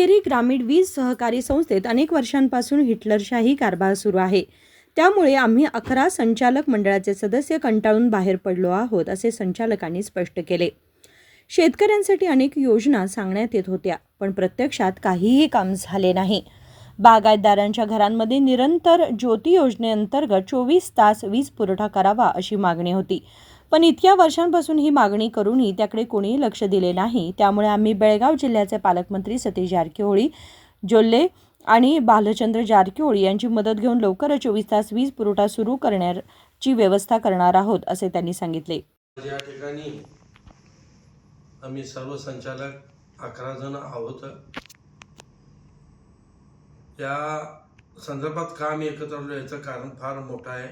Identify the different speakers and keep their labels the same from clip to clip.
Speaker 1: हुक्केरी ग्रामीण वीज सहकारी संस्थेत अनेक वर्षांपासून हिटलरशाही कारभार सुरू आहे. त्यामुळे आम्ही अकरा संचालक मंडळाचे सदस्य कंटाळून बाहेर पडलो आहोत असे संचालकांनी स्पष्ट केले. शेतकऱ्यांसाठी अनेक योजना सांगण्यात येत होत्या पण प्रत्यक्षात काहीही काम झाले नाही. बागायतदारांच्या घरांमध्ये निरंतर ज्योती योजनेअंतर्गत चोवीस तास वीज पुरवठा करावा अशी मागणी होती. पण इतक्या वर्षांपासून ही मागणी करूनही त्याकडे कोणीही लक्ष दिले नाही. त्यामुळे आम्ही बेळगाव जिल्ह्याचे पालकमंत्री सतीश जारकिहोळी जोल्ले आणि बालचंद्र जारकिहोळी यांची मदत घेऊन लवकरच चोवीस तास वीज पुरवठा सुरू करण्याची व्यवस्था करणार आहोत असे त्यांनी सांगितले.
Speaker 2: या ठिकाणी आम्ही सर्व संचालक अकरा जण आहोत. या संदर्भात काम एकत्र याचं कारण फार मोठं आहे.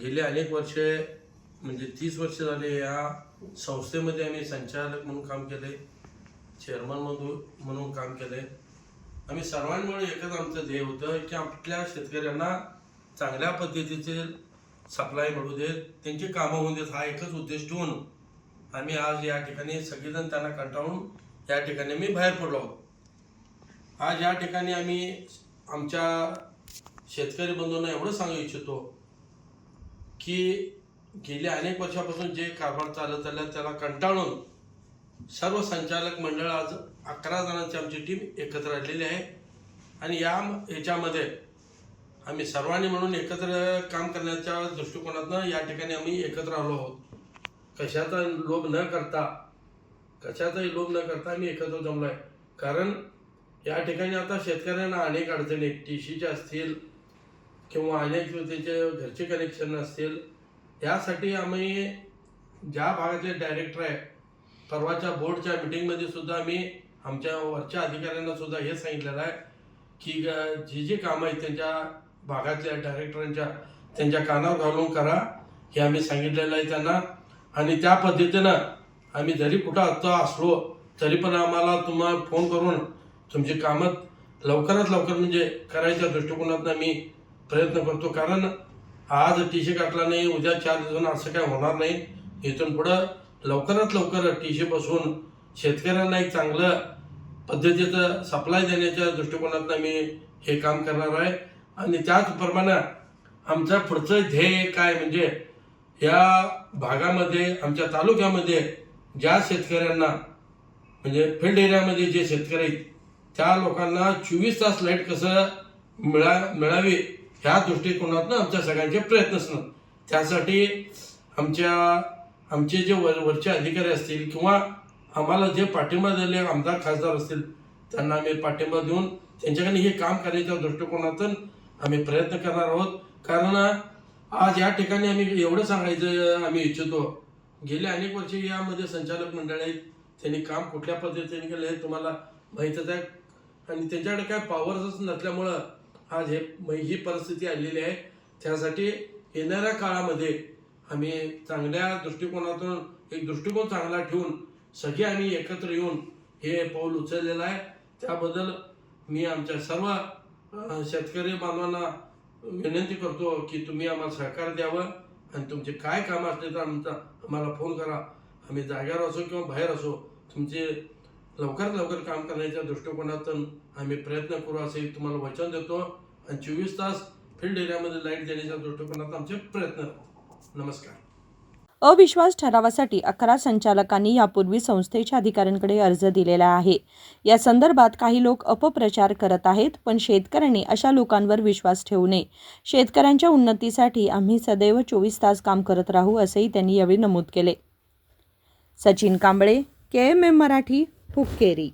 Speaker 2: गेली अनेक वर्षे म्हणजे तीस वर्ष झाले या संस्थेमध्ये आम्ही संचालक म्हणून काम केले चेअरमन म्हणून म्हणून काम केले. आम्ही सर्वांमुळे एकच आमचं ध्येय होतं की आपल्या शेतकऱ्यांना चांगल्या पद्धतीचे सप्लाय मिळू देत त्यांची कामं होऊन देत. हा एकच उद्देश ठेवून आम्ही आज या ठिकाणी सगळेजण त्यांना कंटाळून या ठिकाणी मी बाहेर पडलो आहोत. आज या ठिकाणी आम्ही आमच्या शेतकरी बंधूंना एवढं सांगू इच्छितो की गेल्या अनेक वर्षापासून जे कारभार चालत आलं त्याला कंटाळून सर्व संचालक मंडळ आज अकरा जणांची आमची टीम एकत्र आलेली आहे. आणि या ह्याच्यामध्ये आम्ही सर्वांनी म्हणून एकत्र काम करण्याच्या दृष्टिकोनातनं या ठिकाणी आम्ही एकत्र आलो आहोत. कशाचा लोभ न करता कशाचाही लोभ न करता आम्ही एकत्र जमलो आहे कारण या ठिकाणी आता शेतकऱ्यांना अनेक अडचणी टी सीच्या असतील किंवा अनेक त्याचे घरचे कनेक्शन असतील यासाठी आम्ही ज्या भागातले डायरेक्टर आहे परवाच्या बोर्डच्या मिटिंगमध्ये सुद्धा आम्ही आमच्या वरच्या अधिकाऱ्यांना सुद्धा हे सांगितलेलं आहे की ग- जी जी कामं आहेत त्यांच्या भागातल्या डायरेक्टरांच्या त्यांच्या कानावर घालून करा हे आम्ही सांगितलेलं आहे त्यांना. आणि त्या पद्धतीनं आम्ही जरी कुठं आता असलो तरी पण आम्हाला तुम्हाला फोन करून तुमची कामं लवकरात लवकर म्हणजे करायच्या दृष्टिकोनातून आम्ही प्रयत्न करतो. कारण आज टी शर्ट काटला नाही उद्या चार दिवसांना असं काय होणार नाही. इथून पुढं लवकरात लवकर टी शर्ट बसवून शेतकऱ्यांना एक चांगलं पद्धतीचं सप्लाय देण्याच्या दृष्टिकोनातून मी हे काम करणार आहे. आणि त्याचप्रमाणे आमचं पुढचं ध्येय काय म्हणजे या भागामध्ये आमच्या तालुक्यामध्ये ज्या शेतकऱ्यांना म्हणजे फील्ड एरियामध्ये जे शेतकरी आहेत त्या लोकांना चोवीस तास लाइट कसं मिळा मिळावी ह्या दृष्टिकोनातनं आमच्या सगळ्यांचे प्रयत्न असणार. त्यासाठी आमच्या आमचे जे वर वरचे अधिकारी असतील किंवा आम्हाला जे पाठिंबा दिले आमदार खासदार असतील त्यांना आम्ही पाठिंबा देऊन त्यांच्याकडे हे काम करण्याच्या दृष्टिकोनातून आम्ही प्रयत्न करणार आहोत. कारण आज या ठिकाणी आम्ही एवढं सांगायचं आम्ही इच्छितो. गेले अनेक वर्षे यामध्ये संचालक मंडळ आहेत. त्यांनी काम कुठल्या पद्धतीने केलं हे तुम्हाला माहीतच आहे. आणि त्यांच्याकडे काय पॉवरच नसल्यामुळं आज हे ही परिस्थिती आलेली आहे. त्यासाठी येणाऱ्या काळामध्ये आम्ही चांगल्या दृष्टिकोनातून एक दृष्टिकोन चांगला ठेवून सगळे आम्ही एकत्र येऊन हे पाऊल उचललेलं आहे. त्याबद्दल मी आमच्या सर्व शेतकरी बांधवांना विनंती करतो की तुम्ही आम्हाला सहकार द्यावं आणि तुमचे काय काम असले तर आमचा आम्हाला फोन करा. आम्ही जाग्यावर असो किंवा बाहेर असो तुमचे लवकरात लवकर काम करण्याच्या दृष्टिकोनातून आम्ही प्रयत्न करू असे तुम्हाला वचन देतो. आणि चोवीस तास फील्ड एरियामध्ये लाइट देण्याच्या दृष्टिकोनात आमचे प्रयत्न नमस्कार.
Speaker 1: अविश्वास ठरावासाठी अकरा संचालकांनी यापूर्वी संस्थेच्या अधिकाऱ्यांकडे अर्ज दिलेला आहे. या संदर्भात काही लोक अपप्रचार करत आहेत पण शेतकऱ्यांनी अशा लोकांवर विश्वास ठेवू नये. शेतकऱ्यांच्या उन्नतीसाठी आम्ही सदैव चोवीस तास काम करत राहू असंही त्यांनी यावेळी नमूद केले. Sachin Kamble K M M Marathi. Hukkeri